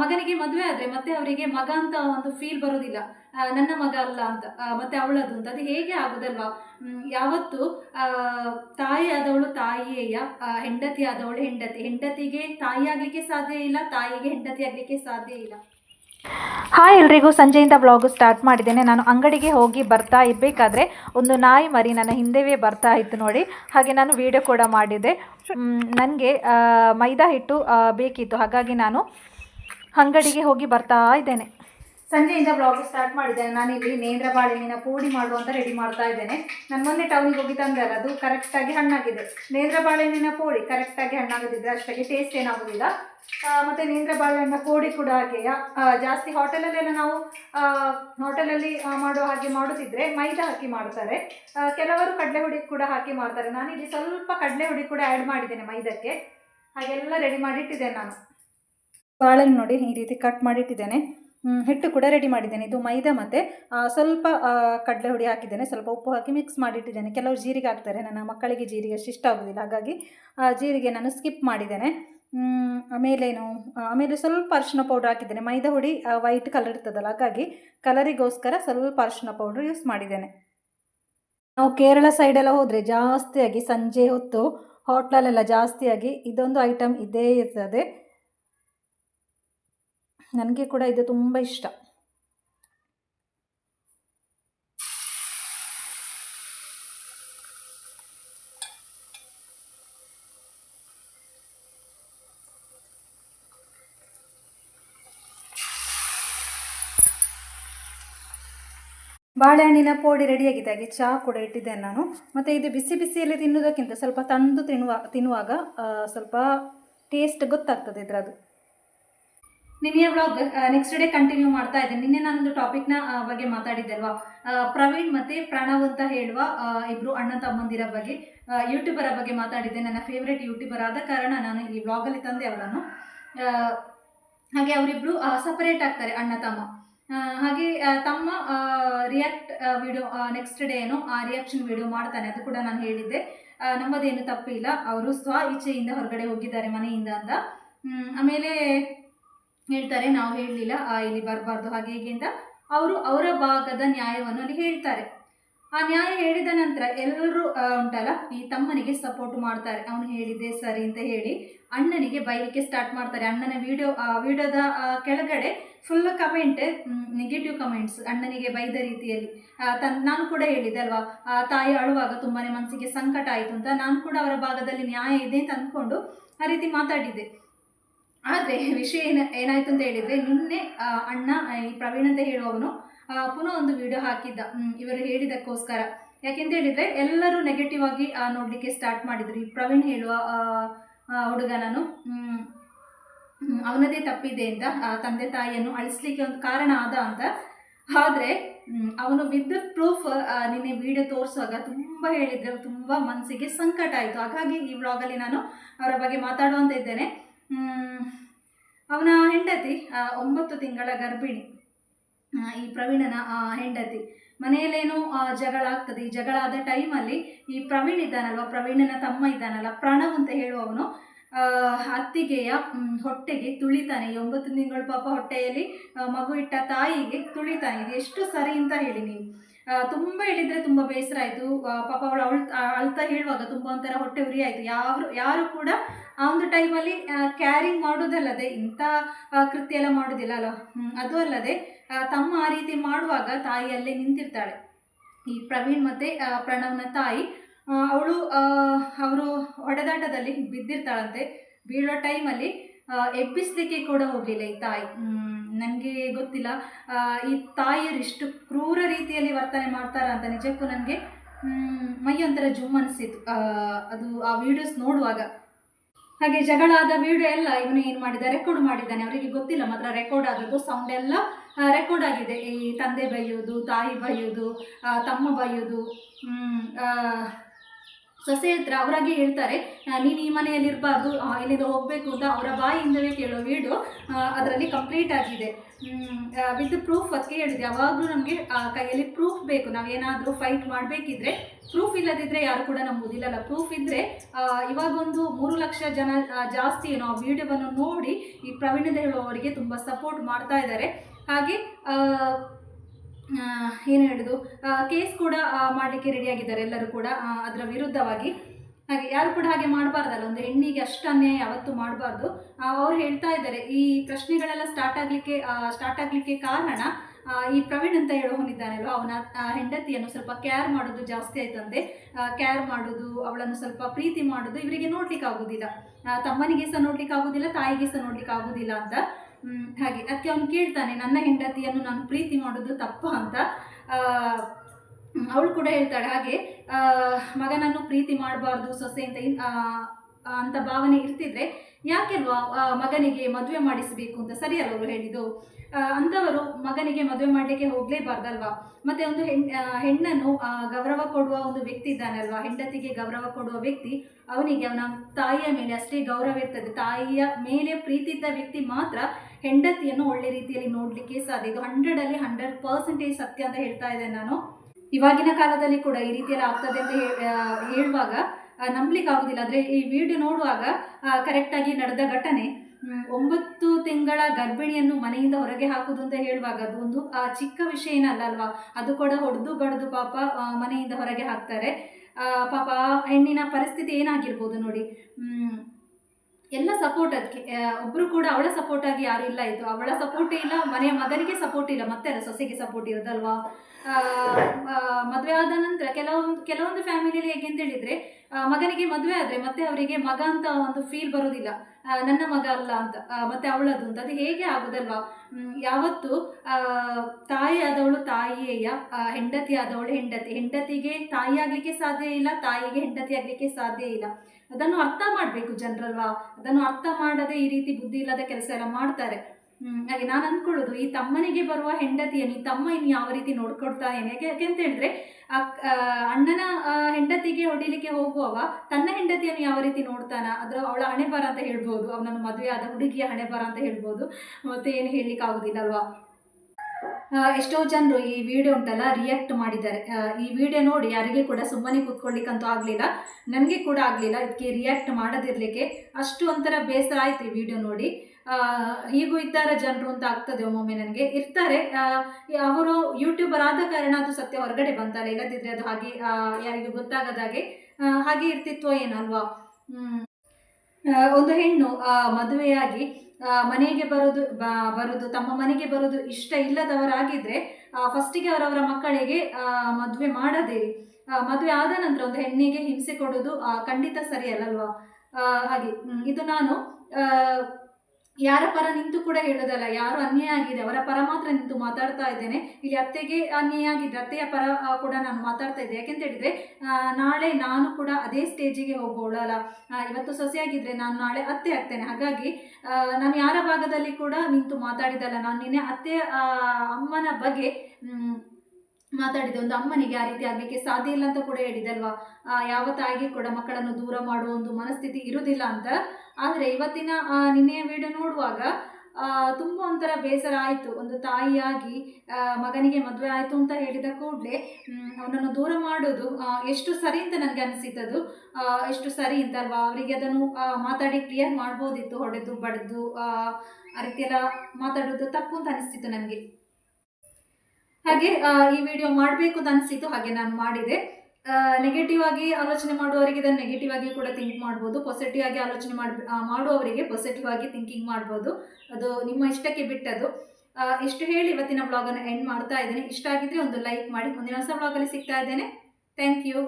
ಮಗನಿಗೆ ಮದುವೆ ಆದರೆ ಮತ್ತೆ ಅವರಿಗೆ ಮಗ ಅಂತ ಒಂದು ಫೀಲ್ ಬರೋದಿಲ್ಲ. ನನ್ನ ಮಗ ಅಲ್ಲ ಅಂತ ಮತ್ತೆ ಅವಳದು ಅಂತ. ಅದು ಹೇಗೆ ಆಗೋದಲ್ವಾ? ಯಾವತ್ತು ತಾಯಿ ಆದವಳು ತಾಯಿಯೇಯ ಹೆಂಡತಿ ಆದವಳು ಹೆಂಡತಿ. ಹೆಂಡತಿಗೆ ತಾಯಿ ಆಗಲಿಕ್ಕೆ ಸಾಧ್ಯ ಇಲ್ಲ, ತಾಯಿಗೆ ಹೆಂಡತಿ ಆಗಲಿಕ್ಕೆ ಸಾಧ್ಯ ಇಲ್ಲ. ಹಾಯ್ ಎಲ್ರಿಗೂ, ಸಂಜೆಯಿಂದ ಬ್ಲಾಗು ಸ್ಟಾರ್ಟ್ ಮಾಡಿದ್ದೇನೆ. ನಾನು ಅಂಗಡಿಗೆ ಹೋಗಿ ಬರ್ತಾ ಇರಬೇಕಾದ್ರೆ ಒಂದು ನಾಯಿ ಮರಿ ನನ್ನ ಹಿಂದೆವೇ ಬರ್ತಾ ಇತ್ತು ನೋಡಿ. ಹಾಗೆ ನಾನು ವಿಡಿಯೋ ಕೂಡ ಮಾಡಿದೆ ನನಗೆ ಮೈದಾ ಹಿಟ್ಟು ಬೇಕಿತ್ತು. ಹಾಗಾಗಿ ನಾನು ಅಂಗಡಿಗೆ ಹೋಗಿ ಬರ್ತಾ ಇದ್ದೇನೆ. ಸಂಜೆಯಿಂದ ಬ್ಲಾಗ್ ಸ್ಟಾರ್ಟ್ ಮಾಡಿದ್ದೇನೆ. ಇಲ್ಲಿ ನೇಂದ್ರ ಬಾಳೆಹಣ್ಣಿನ ಪುಡಿ ಮಾಡುವಂತ ರೆಡಿ ಮಾಡ್ತಾ ಇದ್ದೇನೆ. ನಾನು ಮೊನ್ನೆ ಟೌನಿಗೆ ಹೋಗಿ ತಂದೆ ಅಲ್ಲ, ಅದು ಕರೆಕ್ಟಾಗಿ ಹಣ್ಣಾಗಿದೆ. ನೇಂದ್ರ ಬಾಳೆಹಣ್ಣಿನ ಪೋಡಿ ಕರೆಕ್ಟಾಗಿ ಹಣ್ಣಾಗೋದಿದ್ರೆ ಅಷ್ಟಾಗಿ ಟೇಸ್ಟ್ ಏನಾಗೋದಿಲ್ಲ. ಮತ್ತು ನೇಂದ್ರ ಬಾಳೆಹಣ್ಣಿನ ಪೋಡಿ ಕೂಡ ಹಾಗೆಯ ಜಾಸ್ತಿ ಹೋಟೆಲಲ್ಲೆಲ್ಲ ನಾವು ಹೋಟೆಲಲ್ಲಿ ಮಾಡುವ ಹಾಗೆ ಮಾಡುತ್ತಿದ್ರೆ ಮೈದಾ ಹಾಕಿ ಮಾಡ್ತಾರೆ. ಕೆಲವರು ಕಡಲೆ ಹುಡಿ ಕೂಡ ಹಾಕಿ ಮಾಡ್ತಾರೆ. ನಾನಿಲ್ಲಿ ಸ್ವಲ್ಪ ಕಡಲೆ ಹುಡಿ ಕೂಡ ಆ್ಯಡ್ ಮಾಡಿದ್ದೇನೆ ಮೈದಕ್ಕೆ. ಹಾಗೆಲ್ಲ ರೆಡಿ ಮಾಡಿಟ್ಟಿದ್ದೇನೆ ನಾನು. ಬಾಳೆಹಣ್ಣು ನೋಡಿ ಈ ರೀತಿ ಕಟ್ ಮಾಡಿಟ್ಟಿದ್ದೇನೆ. ಹಿಟ್ಟು ಕೂಡ ರೆಡಿ ಮಾಡಿದ್ದೇನೆ. ಇದು ಮೈದಾ ಮತ್ತು ಸ್ವಲ್ಪ ಕಡಲೆ ಹುಡಿ ಹಾಕಿದ್ದೇನೆ. ಸ್ವಲ್ಪ ಉಪ್ಪು ಹಾಕಿ ಮಿಕ್ಸ್ ಮಾಡಿಟ್ಟಿದ್ದೇನೆ. ಕೆಲವು ಜೀರಿಗೆ ಹಾಕ್ತಾರೆ. ನನ್ನ ಮಕ್ಕಳಿಗೆ ಜೀರಿಗೆ ಅಷ್ಟು ಇಷ್ಟ ಆಗೋದಿಲ್ಲ. ಹಾಗಾಗಿ ಜೀರಿಗೆ ನಾನು ಸ್ಕಿಪ್ ಮಾಡಿದ್ದೇನೆ. ಆಮೇಲೇನು ಆಮೇಲೆ ಸ್ವಲ್ಪ ಅರಿಶಿನ ಪೌಡ್ರ್ ಹಾಕಿದ್ದೇನೆ. ಮೈದಾ ಹುಡಿ ವೈಟ್ ಕಲರ್ ಇರ್ತದಲ್ಲ, ಹಾಗಾಗಿ ಕಲರಿಗೋಸ್ಕರ ಸ್ವಲ್ಪ ಅರಿಶಿನ ಪೌಡ್ರ್ ಯೂಸ್ ಮಾಡಿದ್ದೇನೆ. ನಾವು ಕೇರಳ ಸೈಡೆಲ್ಲ ಹೋದರೆ ಜಾಸ್ತಿಯಾಗಿ ಸಂಜೆ ಹೊತ್ತು ಹೋಟ್ಲಲ್ಲೆಲ್ಲ ಜಾಸ್ತಿಯಾಗಿ ಇದೊಂದು ಐಟಮ್ ಇದೇ ಇರ್ತದೆ. ನನಗೆ ಕೂಡ ಇದು ತುಂಬ ಇಷ್ಟ. ಬಾಳೆಹಣ್ಣಿನ ಪೋಡಿ ರೆಡಿಯಾಗಿದೆ. ಹಾಗೆ ಚಹಾ ಕೂಡ ಇಟ್ಟಿದ್ದೇನೆ ನಾನು. ಮತ್ತು ಇದು ಬಿಸಿ ಬಿಸಿಯಲ್ಲಿ ತಿನ್ನೋದಕ್ಕಿಂತ ಸ್ವಲ್ಪ ತಂದು ತಿನ್ನುವ, ತಿನ್ನುವಾಗ ಸ್ವಲ್ಪ ಟೇಸ್ಟ್ ಗೊತ್ತಾಗ್ತದೆ ಇದರದು ನಿನ್ನೆಯ ವ್ಲಾಗ್ ನೆಕ್ಸ್ಟ್ ಡೇ ಕಂಟಿನ್ಯೂ ಮಾಡ್ತಾ ಇದ್ದೇನೆ. ನಿನ್ನೆ ನಾನೊಂದು ಟಾಪಿಕ್ನ ಬಗ್ಗೆ ಮಾತಾಡಿದ್ದೆ ಅಲ್ವಾ ಪ್ರವೀಣ್ ಮತ್ತೆ ಪ್ರಣವ್ ಅಂತ ಹೇಳುವ ಇಬ್ರು ಅಣ್ಣ ತಮ್ಮಂದಿರ ಬಗ್ಗೆ ಯೂಟ್ಯೂಬರ ಬಗ್ಗೆ ಮಾತಾಡಿದ್ದೆ. ನನ್ನ ಫೇವ್ರೆಟ್ ಯೂಟ್ಯೂಬರ್ ಆದ ಕಾರಣ ನಾನು ಈ ವ್ಲಾಗಲ್ಲಿ ತಂದೆ ಅವರನ್ನು. ಹಾಗೆ ಅವರಿಬ್ರು ಸಪರೇಟ್ ಆಗ್ತಾರೆ, ಅಣ್ಣ, ತಮ್ಮ. ಹಾಗೆ ತಮ್ಮ ರಿಯಾಕ್ಟ್ ವಿಡಿಯೋ ನೆಕ್ಸ್ಟ್ ಡೇ ಏನು, ಆ ರಿಯಾಕ್ಷನ್ ವಿಡಿಯೋ ಮಾಡ್ತಾನೆ. ಅದು ಕೂಡ ನಾನು ಹೇಳಿದ್ದೆ. ನಮ್ಮದೇನು ತಪ್ಪಿಲ್ಲ. ಅವರು ಸ್ವ ಇಚ್ಛೆಯಿಂದ ಹೊರಗಡೆ ಹೋಗಿದ್ದಾರೆ ಮನೆಯಿಂದ ಅಂತ. ಆಮೇಲೆ ಹೇಳ್ತಾರೆ ನಾವು ಹೇಳಲಿಲ್ಲ ಇಲ್ಲಿ ಬರಬಾರ್ದು. ಹಾಗೆ ಹೀಗೆ ಅಂತ ಅವರು ಅವರ ಭಾಗದ ನ್ಯಾಯವನ್ನು ಅಲ್ಲಿ ಹೇಳ್ತಾರೆ. ಆ ನ್ಯಾಯ ಹೇಳಿದ ನಂತರ ಎಲ್ಲರೂ ಉಂಟಲ್ಲ ಈ ತಮ್ಮನಿಗೆ ಸಪೋರ್ಟ್ ಮಾಡ್ತಾರೆ. ಅವನು ಹೇಳಿದೆ ಸರಿ ಅಂತ ಹೇಳಿ ಅಣ್ಣನಿಗೆ ಬೈಲಿಕ್ಕೆ ಸ್ಟಾರ್ಟ್ ಮಾಡ್ತಾರೆ. ಅಣ್ಣನ ವಿಡಿಯೋ ವಿಡಿಯೋದ ಕೆಳಗಡೆ ಫುಲ್ ಕಮೆಂಟ್ ನೆಗೆಟಿವ್ ಕಮೆಂಟ್ಸ್ ಅಣ್ಣನಿಗೆ ಬೈದ ರೀತಿಯಲ್ಲಿ. ಆ, ತನ್ ನಾನು ಕೂಡ ಹೇಳಿದ್ದೆ ಅಲ್ವಾ ಆ, ತಾಯಿ ಅಳುವಾಗ ತುಂಬಾನೇ ಮನಸ್ಸಿಗೆ ಸಂಕಟ ಆಯಿತು ಅಂತ. ನಾನು ಕೂಡ ಅವರ ಭಾಗದಲ್ಲಿ ನ್ಯಾಯ ಇದೆ ಅಂತ ಅಂದ್ಕೊಂಡು ಆ ರೀತಿ ಮಾತಾಡಿದ್ದೆ. ಆದರೆ ವಿಷಯ ಏನ, ಏನಾಯ್ತು ಅಂತ ಹೇಳಿದ್ರೆ ನಿನ್ನೆ ಅಣ್ಣ ಈ ಪ್ರವೀಣ್ ಅಂತ ಹೇಳುವವನು ಪುನಃ ಒಂದು ವಿಡಿಯೋ ಹಾಕಿದ್ದ. ಇವರು ಹೇಳಿದಕ್ಕೋಸ್ಕರ. ಯಾಕೆಂತ ಹೇಳಿದ್ರೆ ಎಲ್ಲರೂ ನೆಗೆಟಿವ್ ಆಗಿ ನೋಡಲಿಕ್ಕೆ ಸ್ಟಾರ್ಟ್ ಮಾಡಿದ್ರು. ಈ ಪ್ರವೀಣ್ ಹೇಳುವ ಹುಡುಗ ನಾನು ಅವನದೇ ತಪ್ಪಿದೆ ಅಂತ ತಂದೆ ತಾಯಿಯನ್ನು ಅಳಿಸ್ಲಿಕ್ಕೆ ಒಂದು ಕಾರಣ ಆದ ಅಂತ. ಆದರೆ ಅವನು ವಿತ್ ಪ್ರೂಫ್ ನಿನ್ನೆ ವಿಡಿಯೋ ತೋರಿಸುವಾಗ ತುಂಬ ಹೇಳಿದ್ರು. ತುಂಬ ಮನಸ್ಸಿಗೆ ಸಂಕಟ ಆಯಿತು. ಹಾಗಾಗಿ ಈ ವ್ಲಾಗಲ್ಲಿ ನಾನು ಅವರ ಬಗ್ಗೆ ಮಾತಾಡುವಂತ ಇದ್ದೇನೆ. ಅವನ ಹೆಂಡತಿ ಒಂಬತ್ತು ತಿಂಗಳ ಗರ್ಭಿಣಿ. ಈ ಪ್ರವೀಣನ ಹೆಂಡತಿ. ಮನೆಯಲ್ಲೇನೋ ಜಗಳ ಆಗ್ತದೆ. ಈ ಜಗಳ ಆದ ಟೈಮಲ್ಲಿ ಈ ಪ್ರವೀಣ್ ಇದ್ದಾನಲ್ವ? ಪ್ರವೀಣನ ತಮ್ಮ ಇದ್ದಾನಲ್ಲ? ಪ್ರಣವ್ ಅಂತ ಹೇಳುವವನು ಅತ್ತಿಗೆಯ ಹೊಟ್ಟೆಗೆ ತುಳಿತಾನೆ. ಈ ಒಂಬತ್ತು ತಿಂಗಳು ಪಾಪ ಹೊಟ್ಟೆಯಲ್ಲಿ ಮಗು ಇಟ್ಟ ತಾಯಿಗೆ ತುಳಿತಾನೆ. ಇದು ಎಷ್ಟು ಸರಿ ಅಂತ ಹೇಳಿ ನೀವು ತುಂಬ ಹೇಳಿದ್ರೆ ತುಂಬ ಬೇಸರ ಆಯಿತು. ಪಾಪ ಅವಳು ಅಳ್ತಾ ಹೇಳುವಾಗ ತುಂಬ ಒಂಥರ ಹೊಟ್ಟೆ ಉರಿ ಆಯಿತು. ಯಾರು ಯಾರು ಕೂಡ ಆ ಒಂದು ಟೈಮಲ್ಲಿ ಕ್ಯಾರಿಂಗ್ ಮಾಡೋದಲ್ಲದೆ ಇಂಥ ಕೃತ್ಯ ಎಲ್ಲ ಮಾಡೋದಿಲ್ಲ ಅಲ್ಲ ಅದು ಅಲ್ಲದೆ ತಮ್ಮ ಆ ರೀತಿ ಮಾಡುವಾಗ ತಾಯಿ ಅಲ್ಲೇ ನಿಂತಿರ್ತಾಳೆ. ಈ ಪ್ರವೀಣ್ ಮತ್ತು ಪ್ರಣವ್ನ ತಾಯಿ ಅವಳು ಅವರು ಹೊಡೆದಾಟದಲ್ಲಿ ಬಿದ್ದಿರ್ತಾಳಂತೆ. ಬೀಳೋ ಟೈಮಲ್ಲಿ ಎಬ್ಬಿಸ್ಲಿಕ್ಕೆ ಕೂಡ ಹೋಗಲಿಲ್ಲ ಈ ತಾಯಿ. ನನಗೆ ಗೊತ್ತಿಲ್ಲ. ಈ ತಾಯಿಯರು ಇಷ್ಟು ಕ್ರೂರ ರೀತಿಯಲ್ಲಿ ವರ್ತನೆ ಮಾಡ್ತಾರ ಅಂತ ನಿಜಕ್ಕೂ ನನಗೆ ಮೈ ಒಂಥರ ಜುಮ್ ಅನಿಸಿತು ಅದು ಆ ವಿಡಿಯೋಸ್ ನೋಡುವಾಗ. ಹಾಗೆ ಜಗಳ ಆದ ವಿಡಿಯೋ ಎಲ್ಲ ಇವನು ಏನು ಮಾಡಿದ? ರೆಕಾರ್ಡ್ ಮಾಡಿದ್ದಾನೆ. ಅವರಿಗೆ ಗೊತ್ತಿಲ್ಲ ಮಾತ್ರ ರೆಕಾರ್ಡ್ ಆದದ್ದು ಸೌಂಡ್ ಎಲ್ಲ ರೆಕಾರ್ಡ್ ಆಗಿದೆ. ಈ ತಂದೆ ಬೈಯೋದು, ತಾಯಿ ಬೈಯೋದು ತಮ್ಮ ಬೈಯೋದು ಸೊಸೆ ಹತ್ರ ಅವರಾಗೆ ಹೇಳ್ತಾರೆ ನೀನು ಈ ಮನೆಯಲ್ಲಿ ಇರಬಾರ್ದು ಇಲ್ಲಿಂದ ಹೋಗಬೇಕು ಅಂತ ಅವರ ಬಾಯಿಯಿಂದಲೇ ಕೇಳೋ ವೀಡು ಅದರಲ್ಲಿ ಕಂಪ್ಲೀಟ್ ಆಗಿದೆ. ವಿತ್ ಪ್ರೂಫ್ ಅದಕ್ಕೆ ಹೇಳಿದೆ. ಯಾವಾಗಲೂ ನಮಗೆ ಕೈಯಲ್ಲಿ ಪ್ರೂಫ್ ಬೇಕು. ನಾವೇನಾದರೂ ಫೈಟ್ ಮಾಡಬೇಕಿದ್ರೆ ಪ್ರೂಫ್ ಇಲ್ಲದಿದ್ದರೆ ಯಾರು ಕೂಡ ನಂಬುದಿಲ್ಲಲ್ಲ. ಪ್ರೂಫ್ ಇದ್ದರೆ ಇವಾಗೊಂದು ಮೂರು ಲಕ್ಷ ಜನ ಜಾಸ್ತಿ ಏನೋ ಆ ವಿಡಿಯೋವನ್ನು ನೋಡಿ ಈ ಪ್ರವೀಣ ಹೇಳುವವರಿಗೆ ತುಂಬ ಸಪೋರ್ಟ್ ಮಾಡ್ತಾ ಇದ್ದಾರೆ. ಹಾಗೆ ಏನು ಹೇಳೋದು ಕೇಸ್ ಕೂಡ ಮಾಡಲಿಕ್ಕೆ ರೆಡಿಯಾಗಿದ್ದಾರೆ ಎಲ್ಲರೂ ಕೂಡ ಅದರ ವಿರುದ್ಧವಾಗಿ. ಹಾಗೆ ಯಾರು ಕೂಡ ಹಾಗೆ ಮಾಡಬಾರ್ದಲ್ಲ, ಒಂದು ಹೆಣ್ಣಿಗೆ ಅಷ್ಟು ಅನ್ಯಾಯ ಯಾವತ್ತೂ ಮಾಡಬಾರ್ದು. ಅವ್ರು ಹೇಳ್ತಾ ಇದ್ದಾರೆ, ಈ ಪ್ರಶ್ನೆಗಳೆಲ್ಲ ಸ್ಟಾರ್ಟ್ ಆಗಲಿಕ್ಕೆ ಸ್ಟಾರ್ಟ್ ಆಗಲಿಕ್ಕೆ ಕಾರಣ ಈ ಪ್ರವೀಣ್ ಅಂತ ಹೇಳೋನಿದ್ದಾನಲ್ವ ಅವನ ಹೆಂಡತಿಯನ್ನು ಸ್ವಲ್ಪ ಕೇರ್ ಮಾಡೋದು ಜಾಸ್ತಿ ಆಯ್ತಂತೆ ಕೇರ್ ಮಾಡೋದು, ಅವಳನ್ನು ಸ್ವಲ್ಪ ಪ್ರೀತಿ ಮಾಡೋದು, ಇವರಿಗೆ ನೋಡ್ಲಿಕ್ಕೆ ಆಗೋದಿಲ್ಲ ತಮ್ಮನಿಗೆ ಸಹ ನೋಡ್ಲಿಕ್ಕೆ ಆಗೋದಿಲ್ಲ ತಾಯಿಗೆ ಸಹ ನೋಡ್ಲಿಕ್ಕೆ ಆಗೋದಿಲ್ಲ ಅಂತ. ಹಾಗೆ. ಅದಕ್ಕೆ ಅವನು ಕೇಳ್ತಾನೆ, ನನ್ನ ಹೆಂಡತಿಯನ್ನು ನಾನು ಪ್ರೀತಿ ಮಾಡೋದು ತಪ್ಪ ಅಂತ. ಅವಳು ಕೂಡ ಹೇಳ್ತಾಳೆ, ಹಾಗೆ ಮಗನನ್ನು ಪ್ರೀತಿ ಮಾಡಬಾರ್ದು ಸೊಸೆ ಅಂತ ಅಂತ ಭಾವನೆ ಇರ್ತಿದ್ರೆ ಯಾಕೆಲ್ವಾ ಮಗನಿಗೆ ಮದುವೆ ಮಾಡಿಸಬೇಕು ಅಂತ ಸರಿಯಲ್ಲ ಅವರು ಹೇಳಿದ್ದು? ಅಂಥವರು ಮಗನಿಗೆ ಮದುವೆ ಮಾಡಲಿಕ್ಕೆ ಹೋಗಲೇಬಾರ್ದಲ್ವಾ? ಮತ್ತೆ ಒಂದು ಹೆಣ್ ಹೆಣ್ಣನ್ನು ಗೌರವ ಕೊಡುವ ಒಂದು ವ್ಯಕ್ತಿ ಇದ್ದಾನಲ್ವಾ? ಹೆಂಡತಿಗೆ ಗೌರವ ಕೊಡುವ ವ್ಯಕ್ತಿ, ಅವನಿಗೆ ಅವನ ತಾಯಿಯ ಮೇಲೆ ಅಷ್ಟೇ ಗೌರವ ಇರ್ತದೆ. ತಾಯಿಯ ಮೇಲೆ ಪ್ರೀತಿ ಇದ್ದ ವ್ಯಕ್ತಿ ಮಾತ್ರ ಹೆಂಡತಿಯನ್ನು ಒಳ್ಳೆ ರೀತಿಯಲ್ಲಿ ನೋಡಲಿಕ್ಕೆ ಸಾಧ್ಯ. ಇದು ಹಂಡ್ರೆಡಲ್ಲಿ ಹಂಡ್ರೆಡ್ ಪರ್ಸೆಂಟೇಜ್ ಸತ್ಯ ಅಂತ ಹೇಳ್ತಾ ಇದ್ದೇನೆ ನಾನು. ಇವಾಗಿನ ಕಾಲದಲ್ಲಿ ಕೂಡ ಈ ರೀತಿಯಲ್ಲಿ ಆಗ್ತದೆ ಅಂತ ಹೇಳುವಾಗ ನಂಬ್ಲಿಕ್ಕೆ ಆಗೋದಿಲ್ಲ ಆದರೆ ಈ ವಿಡಿಯೋ ನೋಡುವಾಗ ಕರೆಕ್ಟಾಗಿ ನಡೆದ ಘಟನೆ ಒಂಬತ್ತು ತಿಂಗಳ ಗರ್ಭಿಣಿಯನ್ನು ಮನೆಯಿಂದ ಹೊರಗೆ ಹಾಕುದು ಅಂತ ಹೇಳುವಾಗ ಅದು ಒಂದು ಚಿಕ್ಕ ವಿಷಯ ಏನಲ್ಲ ಅಲ್ವಾ? ಅದು ಕೂಡ ಹೊಡೆದು ಬಡ್ದು ಪಾಪ ಮನೆಯಿಂದ ಹೊರಗೆ ಹಾಕ್ತಾರೆ. ಪಾಪ ಹೆಣ್ಣಿನ ಪರಿಸ್ಥಿತಿ ಏನಾಗಿರ್ಬೋದು ನೋಡಿ. ಎಲ್ಲ ಸಪೋರ್ಟ್ ಅದಕ್ಕೆ ಒಬ್ಬರು ಕೂಡ ಅವಳ ಸಪೋರ್ಟ್ ಆಗಿ ಯಾರು ಇಲ್ಲ ಇತ್ತು ಅವಳ ಸಪೋರ್ಟ್ ಇಲ್ಲ, ಮನೆಯ ಮಗನಿಗೆ ಸಪೋರ್ಟ್ ಇಲ್ಲ, ಮತ್ತೆ ಅಲ್ಲ ಸೊಸೆಗೆ ಸಪೋರ್ಟ್ ಇರೋದಲ್ವಾ? ಮದುವೆ ಆದ ನಂತರ ಕೆಲವೊಂದು ಕೆಲವೊಂದು ಫ್ಯಾಮಿಲಿಯಲ್ಲಿ ಹೇಗೆ ಅಂತ ಹೇಳಿದ್ರೆ ಮಗನಿಗೆ ಮದುವೆ ಆದರೆ ಮತ್ತೆ ಅವರಿಗೆ ಮಗ ಅಂತ ಒಂದು ಫೀಲ್ ಬರೋದಿಲ್ಲ. ನನ್ನ ಮಗ ಅಲ್ಲ ಅಂತ ಮತ್ತೆ ಅವಳದು ಅಂತ. ಅದು ಹೇಗೆ ಆಗೋದಲ್ವಾ? ಯಾವತ್ತು ತಾಯಿ ಆದವಳು ತಾಯಿಯೇಯ ಹೆಂಡತಿ ಆದವಳು ಹೆಂಡತಿ. ಹೆಂಡತಿಗೆ ತಾಯಿ ಆಗ್ಲಿಕ್ಕೆ ಸಾಧ್ಯ ಇಲ್ಲ, ತಾಯಿಗೆ ಹೆಂಡತಿ ಆಗ್ಲಿಕ್ಕೆ ಸಾಧ್ಯ ಇಲ್ಲ. ಅದನ್ನು ಅರ್ಥ ಮಾಡಬೇಕು ಜನರಲ್ವಾ? ಅದನ್ನು ಅರ್ಥ ಮಾಡದೆ ಈ ರೀತಿ ಬುದ್ಧಿ ಇಲ್ಲದ ಕೆಲಸ ಎಲ್ಲ ಮಾಡ್ತಾರೆ. ಹಾಗೆ ನಾನು ಅಂದ್ಕೊಳ್ಳೋದು ಈ ತಮ್ಮನಿಗೆ ಬರುವ ಹೆಂಡತಿಯನ್ನು ಈ ತಮ್ಮ ಇನ್ನು ಯಾವ ರೀತಿ ನೋಡ್ಕೊಡ್ತಾನೆ ಯಾಕೆ ಅಂತ ಹೇಳಿದ್ರೆ ಅಣ್ಣನ ಹೆಂಡತಿಗೆ ಹೊಡಿಲಿಕ್ಕೆ ಹೋಗುವವ, ತನ್ನ ಹೆಂಡತಿಯನ್ನು ಯಾವ ರೀತಿ ನೋಡ್ತಾನ? ಅದರ ಅವಳ ಹಣೆಬಾರ ಅಂತ ಹೇಳ್ಬೋದು, ಅವನನ್ನು ಮದುವೆ ಆದ ಹುಡುಗಿಯ ಹಣೆಬಾರ ಅಂತ ಹೇಳ್ಬೋದು, ಮತ್ತೆ ಏನು ಹೇಳಲಿಕ್ಕೆ ಆಗೋದಿಲ್ಲಲ್ವಾ? ಎಷ್ಟೋ ಜನರು ಈ ವಿಡಿಯೋ ಉಂಟಲ್ಲ ರಿಯಾಕ್ಟ್ ಮಾಡಿದ್ದಾರೆ. ಈ ವಿಡಿಯೋ ನೋಡಿ ಯಾರಿಗೆ ಕೂಡ ಸುಮ್ಮನೆ ಕೂತ್ಕೊಳ್ಳಿಕ್ಕಂತೂ ಆಗಲಿಲ್ಲ, ನನಗೆ ಕೂಡ ಆಗಲಿಲ್ಲ ಇದಕ್ಕೆ ರಿಯಾಕ್ಟ್ ಮಾಡದಿರಲಿಕ್ಕೆ. ಅಷ್ಟು ಒಂಥರ ಬೇಸರ ಆಯಿತು ಈ ವಿಡಿಯೋ ನೋಡಿ. ಹೀಗೂ ಇದ್ದಾರೆ ಜನರು ಅಂತ ಆಗ್ತದೆ ಒಮ್ಮೊಮ್ಮೆ ನನಗೆ. ಇರ್ತಾರೆ. ಅವರು ಯೂಟ್ಯೂಬರ್ ಆದ ಕಾರಣ ಅದು ಸತ್ಯ ಹೊರಗಡೆ ಬಂತಾರೆ ಇಲ್ಲದಿದ್ರೆ ಅದು ಹಾಗೆ ಯಾರಿಗೂ ಗೊತ್ತಾಗದ ಹಾಗೆ ಹಾಗೆ ಇರ್ತಿತ್ತು ಏನಲ್ವಾ. ಒಂದು ಹೆಣ್ಣು ಮದುವೆಯಾಗಿ ಮನೆಗೆ ಬರೋದು ಬರೋದು ತಮ್ಮ ಮನೆಗೆ ಬರೋದು ಇಷ್ಟ ಇಲ್ಲದವರಾಗಿದ್ರೆ ಫಸ್ಟಿಗೆ ಅವರವರ ಮಕ್ಕಳಿಗೆ ಮದುವೆ ಮಾಡದೇ ಮದುವೆ ಆದ ನಂತರ ಒಂದು ಹೆಣ್ಣಿಗೆ ಹಿಂಸೆ ಕೊಡೋದು ಖಂಡಿತ ಸರಿಯಲ್ಲಲ್ವಾ? ಆ, ಹಾಗೆ. ಇದು ನಾನು ಯಾರ ಪರ ನಿಂತು ಕೂಡ ಹೇಳೋದಲ್ಲ, ಯಾರು ಅನ್ಯಾಯ ಆಗಿದೆ, ಅವರ ಪರ ಮಾತ್ರ ನಿಂತು ಮಾತಾಡ್ತಾ ಇದ್ದೇನೆ. ಇಲ್ಲಿ ಅತ್ತೆಗೆ ಅನ್ಯಾಯ ಆಗಿದ್ರೆ, ಅತ್ತೆಯ ಪರ ಕೂಡ ನಾನು ಮಾತಾಡ್ತಾ ಇದ್ದೆ. ಯಾಕೆಂತ ಹೇಳಿದ್ರೆ ನಾಳೆ ನಾನು ಕೂಡ ಅದೇ ಸ್ಟೇಜಿಗೆ ಹೋಗೋಳಲ್ಲ. ಇವತ್ತು ಸೊಸೆಯಾಗಿದ್ರೆ ನಾನು ನಾಳೆ ಅತ್ತೆ ಆಗ್ತೇನೆ. ಹಾಗಾಗಿ ನಾನು ಯಾರ ಭಾಗದಲ್ಲಿ ಕೂಡ ನಿಂತು ಮಾತಾಡಿದಲ್ಲ ನಾನು ನಿನ್ನೆ ಅತ್ತೆ ಅಮ್ಮನ ಬಗ್ಗೆ ಮಾತಾಡಿದೆ ಒಂದು ಅಮ್ಮನಿಗೆ ಆ ರೀತಿ ಆಗಲಿಕ್ಕೆ ಸಾಧ್ಯ ಇಲ್ಲ ಅಂತ ಕೂಡ ಹೇಳಿದಲ್ವಾ? ಆ, ಯಾವ ತಾಯಿಗೆ ಕೂಡ ಮಕ್ಕಳನ್ನು ದೂರ ಮಾಡುವ ಒಂದು ಮನಸ್ಥಿತಿ ಇರುವುದಿಲ್ಲ ಅಂತ. ಆದರೆ ಇವತ್ತಿನ ನಿನ್ನೆಯ ವಿಡಿಯೋ ನೋಡುವಾಗ ತುಂಬ ಒಂಥರ ಬೇಸರ ಆಯಿತು. ಒಂದು ತಾಯಿಯಾಗಿ ಮಗನಿಗೆ ಮದುವೆ ಆಯಿತು ಅಂತ ಹೇಳಿದ ಕೂಡಲೇ ಅವನನ್ನು ದೂರ ಮಾಡೋದು ಎಷ್ಟು ಸರಿ ಅಂತ ನನಗೆ ಅನಿಸಿದ್ದದು. ಎಷ್ಟು ಸರಿ ಅಂತ ಅಲ್ವಾ ಅವರಿಗೆ ಅದನ್ನು ಮಾತಾಡಿ ಕ್ಲಿಯರ್ ಮಾಡ್ಬೋದಿತ್ತು ಹೊಡೆದು ಬಡಿದು ಆ ರೀತಿಯೆಲ್ಲ ಮಾತಾಡೋದು ತಪ್ಪು ಅಂತ ಅನಿಸ್ತಿತ್ತು ನನಗೆ. ಹಾಗೆ ಈ ವಿಡಿಯೋ ಮಾಡಬೇಕು ಅಂತ ಅನಿಸಿತು ಹಾಗೆ ನಾನು ಮಾಡಿದೆ. ನೆಗೆಟಿವ್ ಆಗಿ ಆಲೋಚನೆ ಮಾಡುವವರಿಗೆ ಇದನ್ನು ನೆಗೆಟಿವ್ ಆಗಿ ಕೂಡ ಥಿಂಕ್ ಮಾಡ್ಬೋದು. ಪಾಸಿಟಿವ್ ಆಗಿ ಆಲೋಚನೆ ಮಾಡ್ ಮಾಡುವವರಿಗೆ ಪಾಸಿಟಿವ್ ಆಗಿ ಥಿಂಕಿಂಗ್ ಮಾಡ್ಬೋದು. ಅದು ನಿಮ್ಮ ಇಷ್ಟಕ್ಕೆ ಬಿಟ್ಟದು ಇಷ್ಟು ಹೇಳಿ ಇವತ್ತಿನ ಬ್ಲಾಗನ್ನು ಎಂಡ್ ಮಾಡ್ತಾ ಇದ್ದೇನೆ. ಇಷ್ಟ ಆಗಿದ್ರೆ ಒಂದು ಲೈಕ್ ಮಾಡಿ. ಮುಂದಿನ ಹೊಸ ಬ್ಲಾಗಲ್ಲಿ ಸಿಗ್ತಾ ಇದ್ದೇನೆ. Thank you